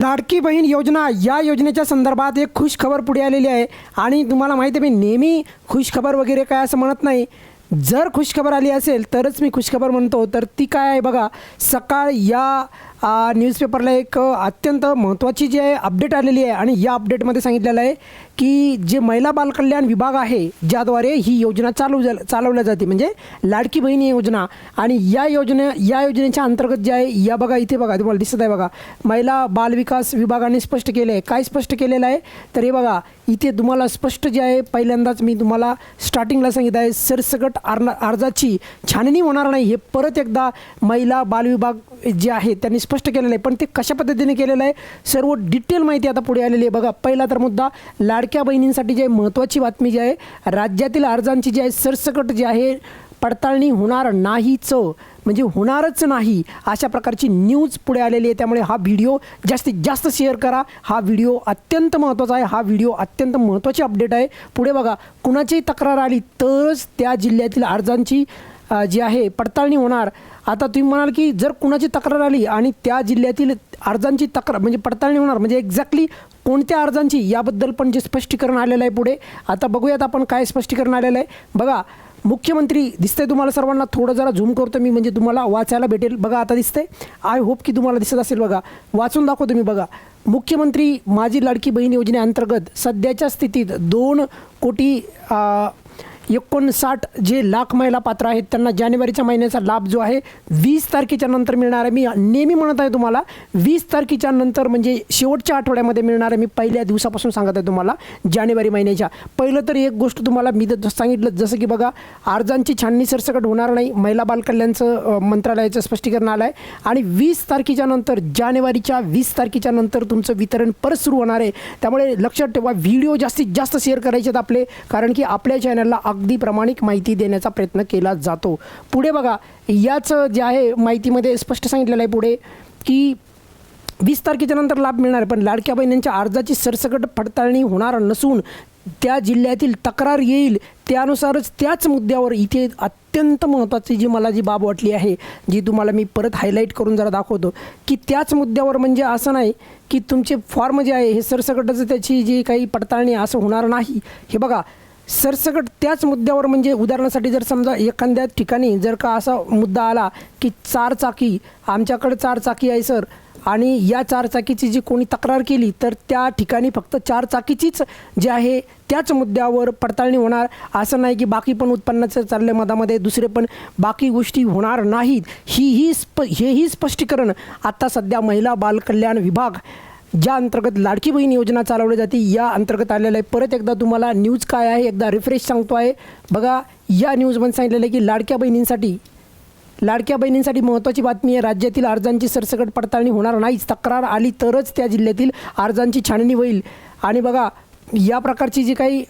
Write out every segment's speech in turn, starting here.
लाडकी बहीण योजना. या योजनेच्या संदर्भात एक खुश खबर पुढे आलेली आहे. आणि तुम्हाला माहिती आहे मी नेहमी खुश खबर वगैरे काय असं म्हणत नाही. जर खुश खबर आली असेल तरच मी खुश खबर म्हणतो. तर ती काय आहे बघा सकाळ या न्यूजपेपरला एक अत्यंत महत्त्वाची जी आहे अपडेट आलेली आहे. आणि या अपडेटमध्ये सांगितलेलं आहे की जे महिला बालकल्याण विभाग आहे ज्याद्वारे ही योजना चालू झाल चालवल्या जाते. म्हणजे लाडकी बहिणी योजना आणि या योजने या योजनेच्या अंतर्गत जे आहे या बघा इथे बघा तुम्हाला दिसत आहे बघा. महिला बालविकास विभागाने स्पष्ट केले आहे काय स्पष्ट केलेलं आहे? तर हे बघा इथे तुम्हाला स्पष्ट जे आहे पहिल्यांदाच मी तुम्हाला स्टार्टिंगला सांगितलं आहे सरसकट अर्ना अर्जाची छाननी होणार नाही. हे परत एकदा महिला बालविभाग जे आहे त्यांनी स्पष्ट केलेलं आहे. पण ते कशा पद्धतीने केलेलं आहे? सर्व डिटेल माहिती आता पुढे आलेली आहे. बघा पहिला तर मुद्दा लाडक्या बहिणींसाठी जे महत्त्वाची बातमी जी आहे राज्यातील अर्जांची जी आहे सरसकट जी आहे पडताळणी होणार नाहीच. म्हणजे होणारच नाही अशा प्रकारची न्यूज पुढे आलेली आहे. त्यामुळे हा व्हिडिओ जास्तीत जास्त शेअर करा. हा व्हिडिओ अत्यंत महत्त्वाचा आहे. हा व्हिडिओ अत्यंत महत्त्वाची अपडेट आहे. पुढे बघा कुणाचीही तक्रार आली तरच त्या जिल्ह्यातील अर्जांची जी आहे पडताळणी होणार. आता तुम्ही म्हणाल की जर कुणाची तक्रार आली आणि त्या जिल्ह्यातील अर्जांची तक्रार म्हणजे पडताळणी होणार म्हणजे एक्झॅक्टली कोणत्या अर्जांची याबद्दल पण जे स्पष्टीकरण आलेलं आहे पुढे आता बघूयात आपण काय स्पष्टीकरण आलेलं आहे. बघा मुख्यमंत्री दिसतंय तुम्हाला सर्वांना थोडं जरा झूम करतो मी म्हणजे तुम्हाला वाचायला भेटेल. बघा आता दिसतंय. आय होप की तुम्हाला दिसत असेल बघा. वाचून दाखवतो मी बघा. मुख्यमंत्री माझी लाडकी बहीण योजनेअंतर्गत सध्याच्या स्थितीत दोन कोटी एकोणसाठ जे लाख महिला पात्र आहेत त्यांना जानेवारीच्या महिन्याचा लाभ जो आहे वीस तारखेच्या नंतर मिळणार आहे. मी नेहमी म्हणत आहे तुम्हाला वीस तारखेच्या नंतर म्हणजे शेवटच्या आठवड्यामध्ये मिळणार आहे. मी पहिल्या दिवसापासून सांगत आहे तुम्हाला जानेवारी महिन्याच्या. पहिलं तर एक गोष्ट तुम्हाला मी जर सांगितलं जसं की बघा अर्जांची छाननी सरसकट होणार नाही. महिला बालकल्याणचं मंत्रालयाचं स्पष्टीकरण आलं आहे आणि वीस तारखेच्या नंतर जानेवारीच्या वीस तारखेच्या नंतर तुमचं वितरण परत सुरू होणार आहे. त्यामुळे लक्षात ठेवा व्हिडिओ जास्तीत जास्त शेअर करायचे आहेत आपले. कारण की आपल्या चॅनलला अगदी प्रामाणिक माहिती देण्याचा प्रयत्न केला जातो. पुढे बघा याच जे आहे माहितीमध्ये स्पष्ट सांगितलेलं आहे पुढे की वीस तारखेच्या नंतर लाभ मिळणार पण लाडक्या बहिणींच्या अर्जाची सरसकट पडताळणी होणार नसून त्या जिल्ह्यातील तक्रार येईल त्यानुसारच त्याच मुद्द्यावर इथे अत्यंत महत्त्वाची जी मला जी बाब वाटली आहे जी तुम्हाला मी परत हायलाईट करून जरा दाखवतो की त्याच मुद्द्यावर म्हणजे असं नाही की तुमचे फॉर्म जे आहे हे सरसकटच त्याची जी काही पडताळणी असं होणार नाही. हे बघा सरसकट त्याच मुद्द्यावर म्हणजे उदाहरणासाठी जर समजा एखाद्या ठिकाणी जर का असा मुद्दा आला की चार चाकी आमच्याकडे चार चाकी आहे सर आणि या चार चाकीची जी कोणी तक्रार केली तर त्या ठिकाणी फक्त चार चाकीचीच जे आहे त्याच मुद्द्यावर पडताळणी होणार. असं नाही की बाकी पण उत्पन्नाचं चालले मधामध्ये दुसरे पण बाकी गोष्टी होणार नाहीत. ही ही स्प हेही स्पष्टीकरण आत्ता सध्या महिला बालकल्याण विभाग ज्या अंतर्गत लाडकी बहीण योजना चालवली जाते या अंतर्गत आलेलं आहे. परत एकदा तुम्हाला न्यूज काय आहे एकदा रिफ्रेश सांगतो आहे. बघा या न्यूजमध्ये सांगितलेलं आहे की लाडक्या बहिणींसाठी लाडक्या बहिणींसाठी महत्त्वाची बातमी आहे. राज्यातील अर्जांची सरसकट पडताळणी होणार नाहीच. तक्रार आली तरच त्या जिल्ह्यातील अर्जांची छाननी होईल. आणि बघा या प्रकारची जी काही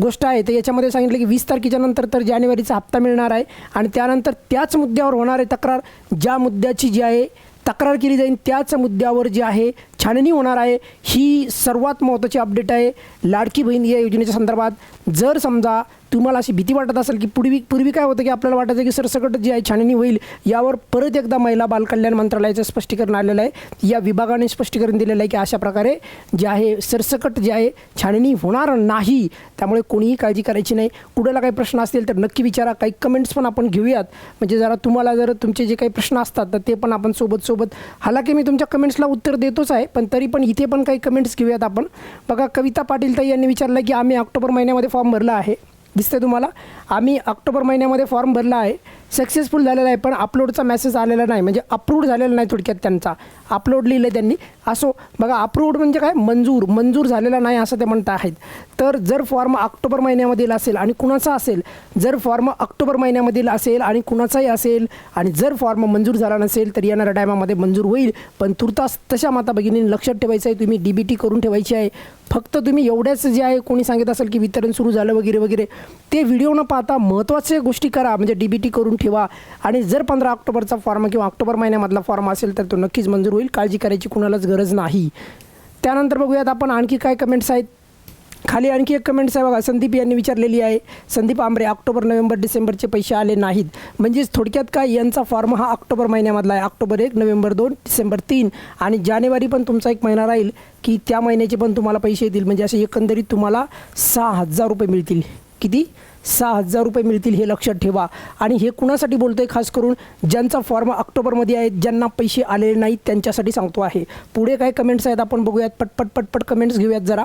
गोष्ट आहे तर याच्यामध्ये सांगितलं की वीस तारखेच्या नंतर तर जानेवारीचा हप्ता मिळणार आहे. आणि त्यानंतर त्याच मुद्द्यावर होणार आहे तक्रार. ज्या मुद्द्याची जी आहे तक्रार केली जाईल त्याच मुद्द्यावर जे आहे छाननी होणार आहे. ही सर्वात महत्त्वाची अपडेट आहे. लाडकी बहीण या योजनेच्या संदर्भात जर समजा तुम्हाला अशी भीती वाटत असेल की पूर्वी पूर्वी काय होतं की आपल्याला वाटायचं की सरसकट जी आहे छाननी होईल यावर परत एकदा महिला बालकल्याण मंत्रालयाचं स्पष्टीकरण आलेलं आहे. या विभागाने स्पष्टीकरण दिलेलं आहे की अशा प्रकारे जे आहे सरसकट जे आहे छाननी होणार नाही. त्यामुळे कोणीही काळजी करायची नाही. कुणाला काही प्रश्न असतील तर नक्की विचारा. काही कमेंट्स पण आपण घेऊयात. म्हणजे जरा तुम्हाला जर तुमचे जे काही प्रश्न असतात तर ते पण आपण सोबत सोबत हालाकी मी तुमच्या कमेंट्सला उत्तर देतोच आहे. पण तरी पण इथे पण काही कमेंट्स घेऊयात आपण. बघा कविता पाटील ताई यांनी विचारलं की आम्ही ऑक्टोबर महिन्यामध्ये फॉर्म भरला आहे. दिसतंय तुम्हाला? आम्ही ऑक्टोबर महिन्यामध्ये फॉर्म भरला आहे. सक्सेसफुल झालेला आहे पण अपलोडचा मेसेज आलेला नाही. म्हणजे अप्रूव्ड झालेला नाही थोडक्यात त्यांचा. अपलोड लिहिलं त्यांनी. असो बघा अप्रूव्ड म्हणजे काय? मंजूर. मंजूर झालेला नाही असं ते म्हणत आहेत. तर जर फॉर्म ऑक्टोबर महिन्यामधील असेल आणि कुणाचा असेल जर फॉर्म ऑक्टोबर महिन्यामधील असेल आणि कुणाचाही असेल आणि जर फॉर्म मंजूर झाला नसेल तर येणाऱ्या टायमामध्ये मंजूर होईल. पण तुर्तास तशा माता भगिनीने लक्षात ठेवायचं आहे तुम्ही डी बी टी करून ठेवायची आहे. फक्त तुम्ही एवढ्याच जे आहे कोणी सांगित असेल की वितरण सुरू झालं वगैरे वगैरे ते व्हिडिओ न पाहता महत्त्वाच्या गोष्टी करा. म्हणजे डी बी टी करून ठेवा. आणि जर पंधरा ऑक्टोबरचा फॉर्म किंवा ऑक्टोबर महिन्यामधला फॉर्म असेल तर तो नक्कीच मंजूर होईल. काळजी करायची कुणालाच गरज गरज नाही. त्यानंतर बघूयात आपण आणखी काय कमेंट्स आहेत. खाली आणखी एक कमेंट्स आहे बघा. संदीप यांनी विचारलेली आहे संदीप आंबरे ऑक्टोबर नोव्हेंबर डिसेंबरचे पैसे आले नाहीत. म्हणजेच थोडक्यात काय यांचा फॉर्म हा ऑक्टोबर महिन्यामधला आहे. ऑक्टोबर एक नोव्हेंबर दोन डिसेंबर तीन. आणि जानेवारी पण तुमचा एक महिना राहील की त्या महिन्याचे पण तुम्हाला पैसे येतील. म्हणजे असे एकंदरीत तुम्हाला सहा हजार रुपये मिळतील. किती? सहा हजार रुपये मिळतील हे लक्षात ठेवा. आणि हे कुणासाठी बोलतो आहे खास करून ज्यांचा फॉर्म ऑक्टोबरमध्ये आहे ज्यांना पैसे आलेले नाहीत त्यांच्यासाठी सांगतो आहे. पुढे काय कमेंट्स आहेत आपण बघूयात. पटपट पटपट कमेंट्स घेऊयात जरा.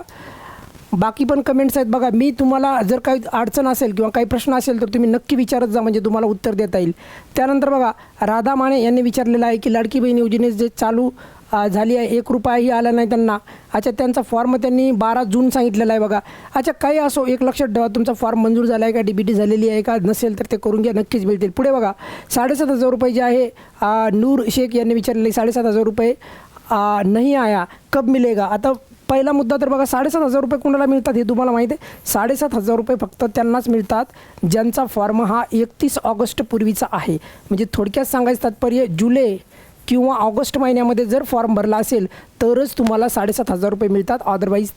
बाकी पण कमेंट्स आहेत बघा. मी तुम्हाला जर काही अडचण असेल किंवा काही प्रश्न असेल तर तुम्ही नक्की विचारत जा. म्हणजे तुम्हाला उत्तर देता येईल. त्यानंतर बघा राधा माने यांनी विचारलेलं आहे की लाडकी बहीण योजनेत जे चालू झाली आहे. एक रुपयाही आला नाही त्यांना. अच्छा त्यांचा फॉर्म त्यांनी बारा जून सांगितलेला आहे बघा. अच्छा काही असो एक लक्षात ठेवा तुमचा फॉर्म मंजूर झाला आहे का? डी बी टी झालेली आहे का? नसेल तर ते करून घ्या नक्कीच मिळतील. पुढे बघा. साडेसात हजार रुपये जे आहे नूर शेख यांनी विचारलेले साडेसात हजार रुपये नाही आया. कब मिलेगा? आता पहिला मुद्दा तर बघा साडेसात हजार रुपये कोणाला मिळतात हे तुम्हाला माहिती आहे? साडेसात हजार रुपये फक्त त्यांनाच मिळतात ज्यांचा फॉर्म हा एकतीस ऑगस्ट पूर्वीचा आहे. म्हणजे थोडक्यात सांगायचं तात्पर्य जुलै किंवा ऑगस्ट महिन्यामध्ये जर फॉर्म भरला असेल तरच तुम्हाला साडेसात हजार रुपये मिळतात. अदरवाईज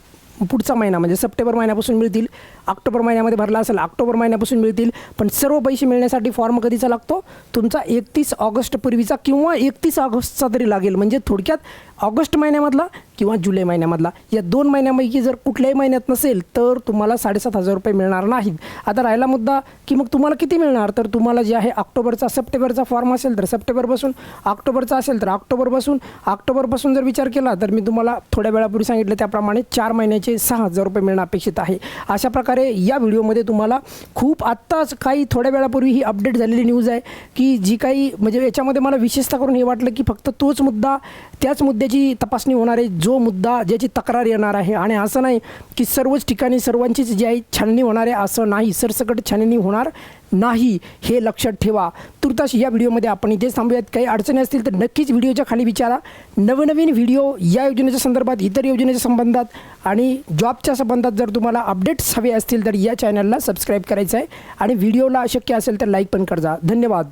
पुढचा महिना म्हणजे सप्टेंबर महिन्यापासून मिळतील. ऑक्टोबर महिन्यामध्ये भरला असेल ऑक्टोबर महिन्यापासून मिळतील. पण सर्व पैसे मिळण्यासाठी फॉर्म कधीचा लागतो? तुमचा एकतीस ऑगस्ट पूर्वीचा किंवा एकतीस ऑगस्टचा तरी लागेल. म्हणजे थोडक्यात ऑगस्ट महिन्यामधला किंवा जुलै महिन्यामधला. या दोन महिन्यापैकी जर कुठल्याही महिन्यात नसेल तर तुम्हाला साडेसात हजार रुपये मिळणार नाहीत. आता राहिला मुद्दा की मग तुम्हाला किती मिळणार? तर तुम्हाला जे आहे ऑक्टोबरचा सप्टेंबरचा फॉर्म असेल तर सप्टेंबरपासून ऑक्टोबरचा असेल तर ऑक्टोबरपासून. ऑक्टोबरपासून जर विचार केला तर मी तुम्हाला थोड्या वेळापूर्वी सांगितलं त्याप्रमाणे चार महिन्याचे सहा हजार रुपये मिळणं अपेक्षित आहे. अशा प्रकारे या व्हिडिओमध्ये तुम्हाला खूप आत्ताच काही थोड्या वेळापूर्वी ही अपडेट झालेली न्यूज आहे की जी काही म्हणजे याच्यामध्ये मला विशेषतः करून हे वाटलं की फक्त तोच मुद्दा त्याच मुद्द्याची तपासणी होणार आहे. जो मुद्दा ज्याची तक्रार येणार आहे. आणि असं नाही की सर्वच ठिकाणी सर्वांचीच जी आहे छाननी होणार आहे असं नाही. सरसकट छाननी होणार नाही हे लक्षात ठेवा. तुर्तास या व्हिडिओमध्ये आपण इथेच थांबूयात. काही अडचणी असतील तर नक्कीच व्हिडिओच्या खाली विचारा. नवनवीन व्हिडिओ या योजनेच्या संदर्भात इतर योजनेच्या संबंधात आणि जॉबच्या संबंधात जर तुम्हाला अपडेट्स हवे असतील तर या चॅनलला सबस्क्राईब करायचं आहे. आणि व्हिडिओला शक्य असेल तर लाईक पण करजा. धन्यवाद.